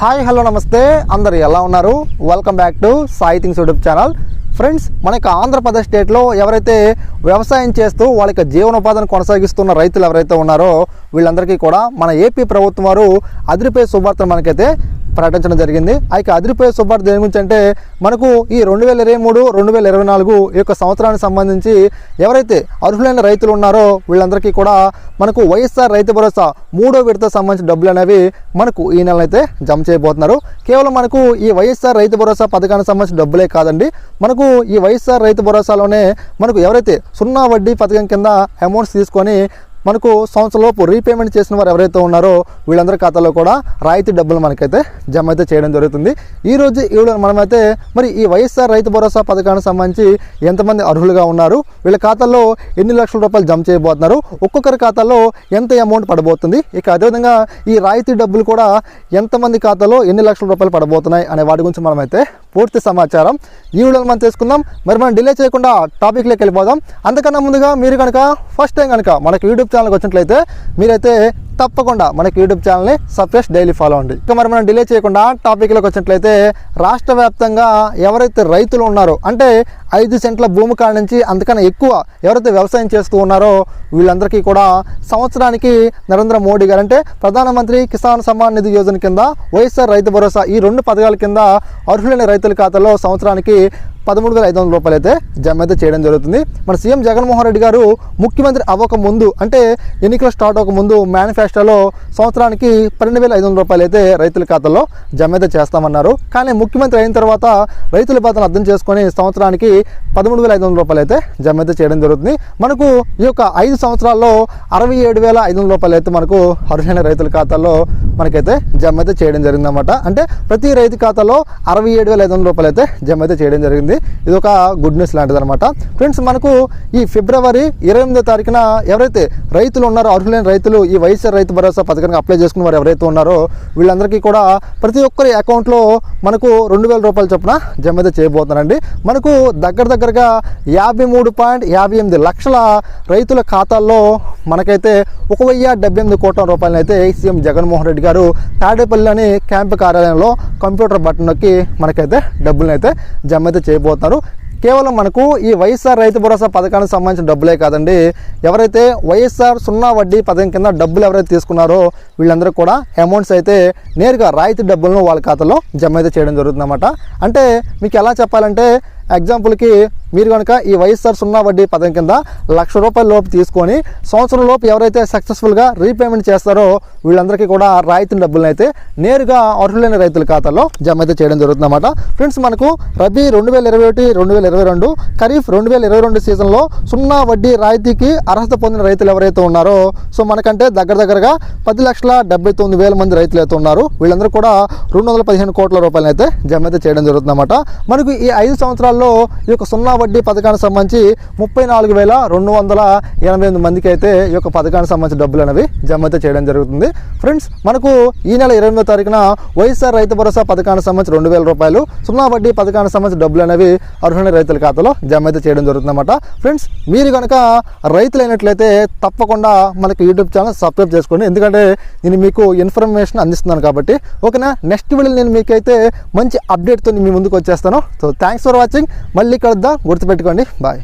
Hi hello నమస్తే. అందరు ఎలా ఉన్నారు? Welcome back to Sai things YouTube channel friends మన యొక్క ఆంధ్రప్రదేశ్ స్టేట్లో ఎవరైతే వ్యవసాయం చేస్తూ వాళ్ళ యొక్క జీవనోపాధిని కొనసాగిస్తున్న రైతులు ఎవరైతే ఉన్నారో వీళ్ళందరికీ కూడా మన ఏపీ ప్రభుత్వం వారు అదిరిపే శుభార్తను మనకైతే ప్రకటించడం జరిగింది. అయితే అదిరిపోయే శుభార్త దేని గురించి అంటే మనకు ఈ రెండు వేల ఇరవై మూడు రెండు వేల ఇరవై నాలుగు ఈ యొక్క సంవత్సరానికి సంబంధించి ఎవరైతే అర్హులైన రైతులు ఉన్నారో వీళ్ళందరికీ కూడా మనకు వైఎస్ఆర్ రైతు భరోసా మూడో విడత సంబంధించిన డబ్బులు అనేవి మనకు ఈ నెల అయితే జమ చేయబోతున్నారు. కేవలం మనకు ఈ వైఎస్ఆర్ రైతు భరోసా పథకానికి సంబంధించిన డబ్బులే కాదండి. మనకు ఈ వైఎస్ఆర్ రైతు భరోసాలోనే మనకు ఎవరైతే సున్నా వడ్డీ పథకం కింద అమౌంట్స్ తీసుకొని మనకు సంవత్సరంలోపు రీపేమెంట్ చేసిన వారు ఎవరైతే ఉన్నారో వీళ్ళందరి ఖాతాలో కూడా రాయితీ డబ్బులు మనకైతే జమ అయితే చేయడం జరుగుతుంది. ఈ రోజు ఈ మనమైతే మరి ఈ వైఎస్ఆర్ రైతు భరోసా పథకానికి సంబంధించి ఎంతమంది అర్హులుగా ఉన్నారు వీళ్ళ ఖాతాల్లో ఎన్ని లక్షల రూపాయలు జమ చేయబోతున్నారు ఒక్కొక్కరి ఖాతాలో ఎంత అమౌంట్ పడబోతుంది ఇక అదేవిధంగా ఈ రాయితీ డబ్బులు కూడా ఎంతమంది ఖాతాలో ఎన్ని లక్షల రూపాయలు పడబోతున్నాయి అనే వాటి గురించి మనమైతే పూర్తి సమాచారం ఈ వీడియోలో మనం తెలుసుకుందాం. మరి మనం డిలే చేయకుండా టాపిక్లోకి వెళ్ళిపోదాం. అంతకన్నా ముందుగా మీరు కనుక ఫస్ట్ టైం కనుక మనకి యూట్యూబ్ ఛానల్కి వచ్చినట్లయితే మీరైతే తప్పకుండా మనకి యూట్యూబ్ ఛానల్ని సబ్స్క్రైబ్ డైలీ ఫాలో అండి ఇక మరి మనం డిలే చేయకుండా టాపిక్లోకి వచ్చినట్లయితే రాష్ట్ర వ్యాప్తంగా ఎవరైతే రైతులు ఉన్నారో అంటే ఐదు సెంట్ల భూమి కాడ నుంచి అంతకన్నా ఎక్కువ ఎవరైతే వ్యవసాయం చేస్తూ ఉన్నారో వీళ్ళందరికీ కూడా సంవత్సరానికి నరేంద్ర మోడీ గారు అంటే ప్రధానమంత్రి కిసాన్ సమ్మాన్ నిధి యోజన కింద వైఎస్ఆర్ రైతు భరోసా ఈ రెండు పథకాల కింద అర్హులైన రైతుల ఖాతాలో సంవత్సరానికి పదమూడు వేల ఐదు వందల రూపాయలు అయితే జమ అయితే చేయడం జరుగుతుంది. మన సీఎం జగన్మోహన్ రెడ్డి గారు ముఖ్యమంత్రి అవ్వక ముందు అంటే ఎన్నికలు స్టార్ట్ అవ్వక ముందు మేనిఫెస్టోలో సంవత్సరానికి పన్నెండు వేల ఐదు వందల రూపాయలు అయితే రైతుల ఖాతాలో జమ అయితే చేస్తామన్నారు. కానీ ముఖ్యమంత్రి అయిన తర్వాత రైతుల బాధను అర్థం చేసుకొని సంవత్సరానికి పదమూడు వేల ఐదు వందల రూపాయలు అయితే జమ అయితే చేయడం జరుగుతుంది. మనకు ఈ యొక్క ఐదు సంవత్సరాల్లో అరవై ఏడు వేల ఐదు వందల రూపాయలు అయితే మనకు అర్హులైన రైతుల ఖాతాల్లో మనకైతే జమ అయితే చేయడం జరిగిందన్నమాట. అంటే ప్రతి రైతు ఖాతాలో అరవై ఏడు వేల ఐదు వందల రూపాయలు అయితే జమ అయితే చేయడం జరిగింది. ఇది ఒక గుడ్ న్యూస్ లాంటిది అనమాట ఫ్రెండ్స్ మనకు ఈ ఫిబ్రవరి ఇరవై ఎనిమిదో తారీఖున ఎవరైతే రైతులు ఉన్నారో అర్హులైన రైతులు ఈ వైఎస్ఆర్ రైతు భరోసా పథకానికి అప్లై చేసుకున్న వారు ఎవరైతే ఉన్నారో వీళ్ళందరికీ కూడా ప్రతి ఒక్కరి అకౌంట్లో మనకు రెండు వేల రూపాయల చొప్పున జమ అయితే చేయబోతున్నారండి. మనకు దగ్గర దగ్గరగా యాభై మూడు పాయింట్ యాభై ఎనిమిది లక్షల రైతుల ఖాతాల్లో మనకైతే ఒక వెయ్యి డెబ్బై ఎనిమిది కోట్ల రూపాయలైతే సీఎం జగన్మోహన్ రెడ్డి గారు తాడేపల్లిలోని క్యాంపు కార్యాలయంలో కంప్యూటర్ బటన్ నొక్కి మనకైతే డబ్బులను అయితే జమ అయితే చేయబోతున్నారు. కేవలం మనకు ఈ వైఎస్ఆర్ రైతు భరోసా పథకానికి సంబంధించిన డబ్బులే కాదండి. ఎవరైతే వైఎస్ఆర్ సున్నా వడ్డీ పథకం కింద డబ్బులు ఎవరైతే తీసుకున్నారో వీళ్ళందరూ కూడా అమౌంట్స్ అయితే నేరుగా రాయితీ డబ్బులను వాళ్ళ ఖాతాలో జమ అయితే చేయడం జరుగుతుందన్నమాట. అంటే మీకు ఎలా చెప్పాలంటే ఎగ్జాంపుల్కి మీరు కనుక ఈ వైఎస్ఆర్ సున్నా వడ్డీ పథకం కింద లక్ష రూపాయల లోపు తీసుకొని సంవత్సరం లోపు ఎవరైతే సక్సెస్ఫుల్గా రీపేమెంట్ చేస్తారో వీళ్ళందరికీ కూడా రాయితీ డబ్బులను అయితే నేరుగా అర్హులైన రైతుల ఖాతాలో జమ అయితే చేయడం జరుగుతుందన్నమాట. ఫ్రెండ్స్ మనకు రబీ రెండు వేల ఇరవై ఒకటి రెండు వేల ఇరవై రెండు ఖరీఫ్ రెండు వేల ఇరవై రెండు సీజన్లో సున్నా వడ్డీ రాయితీకి అర్హత పొందిన రైతులు ఎవరైతే ఉన్నారో సో మనకంటే దగ్గర దగ్గరగా పది లక్షల డెబ్బై తొమ్మిది వేల మంది రైతులు అయితే ఉన్నారు. వీళ్ళందరూ కూడా రెండు వందల పదిహేను కోట్ల రూపాయలు అయితే జమ అయితే చేయడం జరుగుతుందన్నమాట. మనకు ఈ ఐదు సంవత్సరాల్లో ఈ యొక్క సున్నా వడ్డీ పథకానికి సంబంధించి ముప్పై నాలుగు వేల రెండు వందల ఎనభై ఎనిమిది మందికి అయితే ఈ యొక్క పథకానికి సంబంధించిన డబ్బులు అనేవి జమ అయితే చేయడం జరుగుతుంది. ఫ్రెండ్స్ మనకు ఈ నెల ఇరవై ఎనిమిదో తారీఖున వైఎస్ఆర్ రైతు భరోసా పథకానికి సంబంధించి రెండు వేల రూపాయలు సున్నా వడ్డీ పథకానికి సంబంధించిన డబ్బులు అనేవి అర్హులైన రైతుల ఖాతాలో జమ అయితే చేయడం జరుగుతుందన్నమాట. ఫ్రెండ్స్ మీరు కనుక రైతులైనట్లయితే తప్పకుండా మనకి యూట్యూబ్ ఛానల్ సబ్స్క్రైబ్ చేసుకోండి ఎందుకంటే నేను మీకు ఇన్ఫర్మేషన్ అందిస్తున్నాను కాబట్టి ఓకేనా? నెక్స్ట్ వీడియో నేను మీకైతే మంచి అప్డేట్తో మీ ముందుకు వచ్చేస్తాను. సో థ్యాంక్స్ ఫర్ వాచింగ్ మళ్ళీ కలుద్దాం గుర్తుపెట్టుకోండి. బాయ్